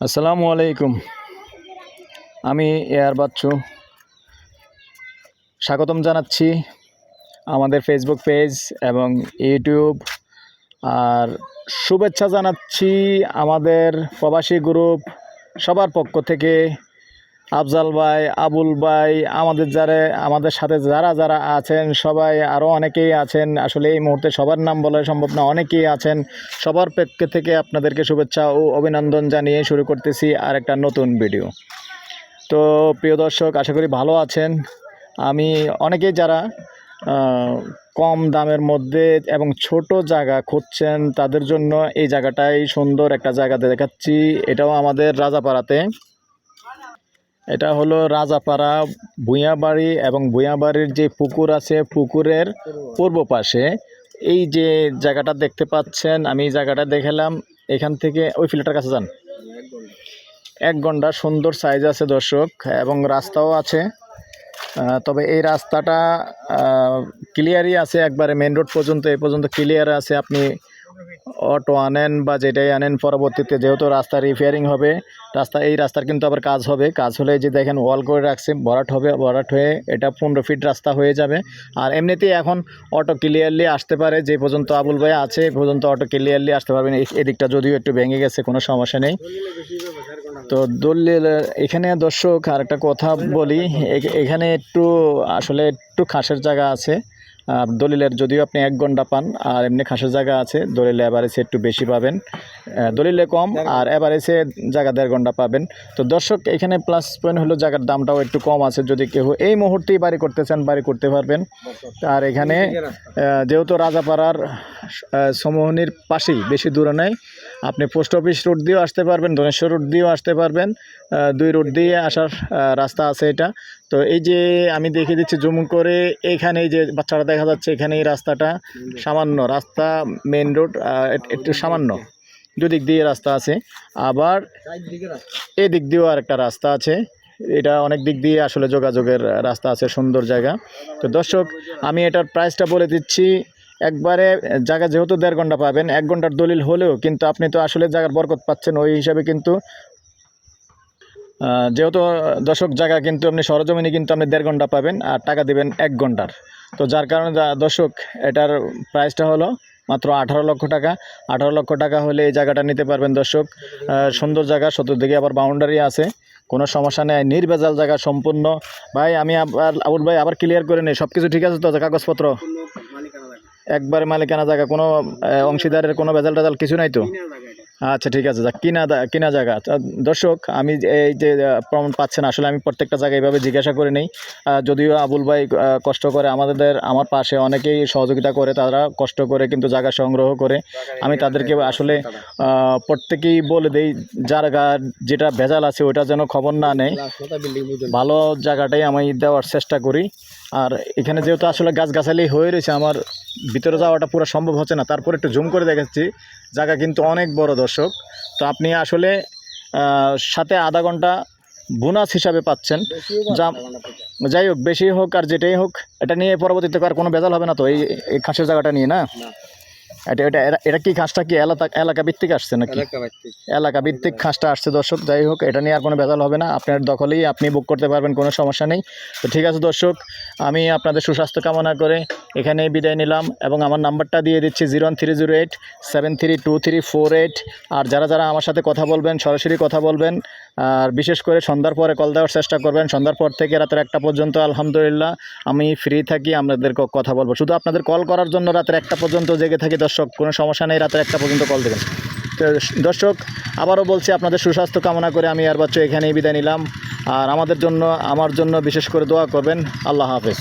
আসসালামু আলাইকুম আমি এয়ার বাচ্চু। স্বাগতম জানাচ্ছি আমাদের ফেসবুক পেজ এবং ইউটিউব আর শুভেচ্ছা জানাচ্ছি আমাদের প্রবাসী গ্রুপ সবার পক্ষ থেকে আফজাল ভাই, আবুল ভাই, আমাদের যারা, আমাদের সাথে যারা যারা আছেন, সবাই আরও অনেকেই আছেন। আসলে এই মুহূর্তে সবার নাম বলা সম্ভব না, অনেকেই আছেন। সবার পক্ষ থেকে আপনাদেরকে শুভেচ্ছা ও অভিনন্দন জানিয়ে শুরু করতেছি আর একটা নতুন ভিডিও তো প্রিয় দর্শক, আশা করি ভালো আছেন। আমি অনেকেই যারা কম দামের মধ্যে এবং ছোট জায়গা খুঁজছেন, তাদের জন্য এই জায়গাটাই সুন্দর একটা জায়গা দেখাচ্ছি। এটাও আমাদের রাজাপাড়াতে। এটা হলো রাজাপাড়া ভূঁয়াবাড়ি এবং ভূঁয়াবাড়ির যে পুকুর আছে, পুকুরের পূর্ব পাশে। এই যে জায়গাটা দেখতে পাচ্ছেন, আমি জায়গাটা দেখালাম। এখান থেকে ওই ফিল্টার কাছে যান। এক ঘণ্টা সুন্দর সাইজ আছে দর্শক, এবং রাস্তাও আছে। তবে এই রাস্তাটা ক্লিয়ারই আছে একবারে মেন রোড পর্যন্ত এই পর্যন্ত ক্লিয়ার আছে। আপনি অটো আনেন বা যেটাই আনেন, পরবর্তীতে যেহেতু রাস্তা রিপেয়ারিং হবে, রাস্তা এই রাস্তার কিন্তু আবার কাজ হবে। কাজ হলে যে দেখেন ওয়াল করে রাখছে, ভরাট হবে, ভরাট হয়ে এটা পনেরো ফিট রাস্তা হয়ে যাবে। আর এমনিতেই এখন অটো ক্লিয়ারলি আসতে পারে, যে পর্যন্ত আবুল ভাই আছে, এ পর্যন্ত অটো ক্লিয়ারলি আসতে পারবেন এদিকটা যদিও একটু ভেঙে গেছে, কোনো সমস্যা নেই। তো দলিল, এখানে দর্শক আর একটা কথা বলি এখানে একটু আসলে একটু খাসের জায়গা আছে। দলিলের যদিও আপনি এক ঘণ্টা পান আর এমনি খাসের জায়গা আছে দলিলে এভারেজে একটু বেশি পাবেন। দলিলে কম আর এভারেজে জায়গা দেড় ঘণ্টা পাবেন। তো দর্শক এখানে প্লাস পয়েন্ট হলো জায়গার দামটাও একটু কম আছে যদি কেউ এই মুহূর্তেই বাড়ি করতে চান বাড়ি করতে পারবেন। আর এখানে যেহেতু রাজাপাড়ার সমোহনীর পাশেই বেশি দূরে নেই আপনি পোস্ট অফিস রুট দিয়েও আসতে পারবেন, ধনেশ্বর রুট দিয়েও আসতে পারবেন দুই রুট দিয়ে আসার রাস্তা আছে এটা। তো এই যে আমি দেখিয়ে দিচ্ছি জুম করে এখানে যে বাচ্চারা দেখা যাচ্ছে এখানে এই রাস্তাটা সামান্য, রাস্তা মেন রোড একটু সামান্য। দুদিক দিয়ে রাস্তা আছে। আবার এদিক দিয়েও আর একটা রাস্তা আছে। এটা অনেক দিক দিয়ে আসলে যোগাযোগের রাস্তা আছে, সুন্দর জায়গা। তো দর্শক, আমি এটার প্রাইসটা বলে দিচ্ছি একবারে জায়গা যেহেতু দেড় ঘণ্টা পাবেন, এক ঘণ্টার দলিল হলেও কিন্তু আপনি তো আসলে জায়গার বরকত পাচ্ছেন ওই হিসাবে কিন্তু যেহেতু দর্শক জায়গা কিন্তু আপনি সরজমিনে কিন্তু আপনি দেড় ঘণ্টা পাবেন আর টাকা দিবেন এক ঘণ্টার। তো যার কারণে দর্শক এটার প্রাইসটা হলো মাত্র আঠারো লক্ষ টাকা। আঠারো লক্ষ টাকা হলে এই জায়গাটা নিতে পারবেন দর্শক। সুন্দর জায়গা, চতুর্দিকে আবার বাউন্ডারি আছে। কোনো সমস্যা নেই, নির্ভেজাল জায়গা সম্পূর্ণ। ভাই, আমি আবার আবুল ভাই আবার ক্লিয়ার করে নিই সব কিছু ঠিক আছে তো, কাগজপত্র? একবারে মালিকানা জায়গা, কোনো অংশীদারের কোনো ভেজাল টেজাল কিছু নাই তো? আচ্ছা ঠিক আছে, যাক, কিনা কিনা জায়গা। দর্শক, আমি এই যে প্রমাণ পাচ্ছেন, আসলে আমি প্রত্যেকটা জায়গায় এইভাবে জিজ্ঞাসা করে নেই। যদিও আবুল ভাই কষ্ট করে আমাদের, আমার পাশে অনেকেই সহযোগিতা করে, তারা কষ্ট করে কিন্তু জায়গা সংগ্রহ করে। আমি তাদেরকে আসলে প্রত্যেকেই বলে দেই জায়গা যেটা ভেজাল আছে, ওটা যেন খবর না নেয়। ভালো জায়গাটাই আমি দেওয়ার চেষ্টা করি। আর এখানে যেহেতু আসলে গাছগাছালি হয়ে রয়েছে, আমার ভিতরে যাওয়াটা পুরো সম্ভব হচ্ছে না। তারপর একটু জুম করে দেখাচ্ছি জায়গা কিন্তু অনেক বড় দর্শক। তো আপনি আসলে সাথে আধা ঘণ্টা বোনাস হিসাবে পাচ্ছেন। যা যাই হোক, বেশি হোক আর যেটাই হোক, এটা নিয়ে পরবর্তীতে আর কোনো বেজাল হবে না তো, এই খাসের জায়গাটা নিয়ে না। এটা এটা এটা- কি খাসটা কি এলাকা এলাকা ভিত্তিক আসছে নাকি? এলাকা ভিত্তিক। খাসটা আসছে দর্শক। যাই হোক এটা নিয়ে আর কোনো ভেজাল হবে না। আপনার দখলেই আপনি বুক করতে পারবেন কোনো সমস্যা নেই। তো ঠিক আছে দর্শক আমি আপনাদের সুস্বাস্থ্য কামনা করে এখানে বিদায় নিলাম এবং আমার নাম্বারটা দিয়ে দিচ্ছি zero one three zero eight seven three two three four eight. আর যারা যারা আমার সাথে কথা বলবেন সরাসরি কথা বলবেন আর বিশেষ করে সন্ধ্যার পরে কল দেওয়ার চেষ্টা করবেন। সন্ধ্যার পর থেকে রাতের একটা পর্যন্ত আলহামদুলিল্লাহ আমি ফ্রি থাকি আপনাদের কথা বলব। শুধু আপনাদের কল করার জন্য রাতের একটা পর্যন্ত জেগে থাকি দর্শক, কোনো সমস্যা নেই, রাতের একটা পর্যন্ত কল দেবেন। তো দর্শক, আবারও বলছি আপনাদের সুস্বাস্থ্য কামনা করে আমি আর বাচ্চা এখানেই বিদায় নিলাম। আর আমাদের জন্য, আমার জন্য বিশেষ করে দোয়া করবেন। আল্লাহ হাফেজ।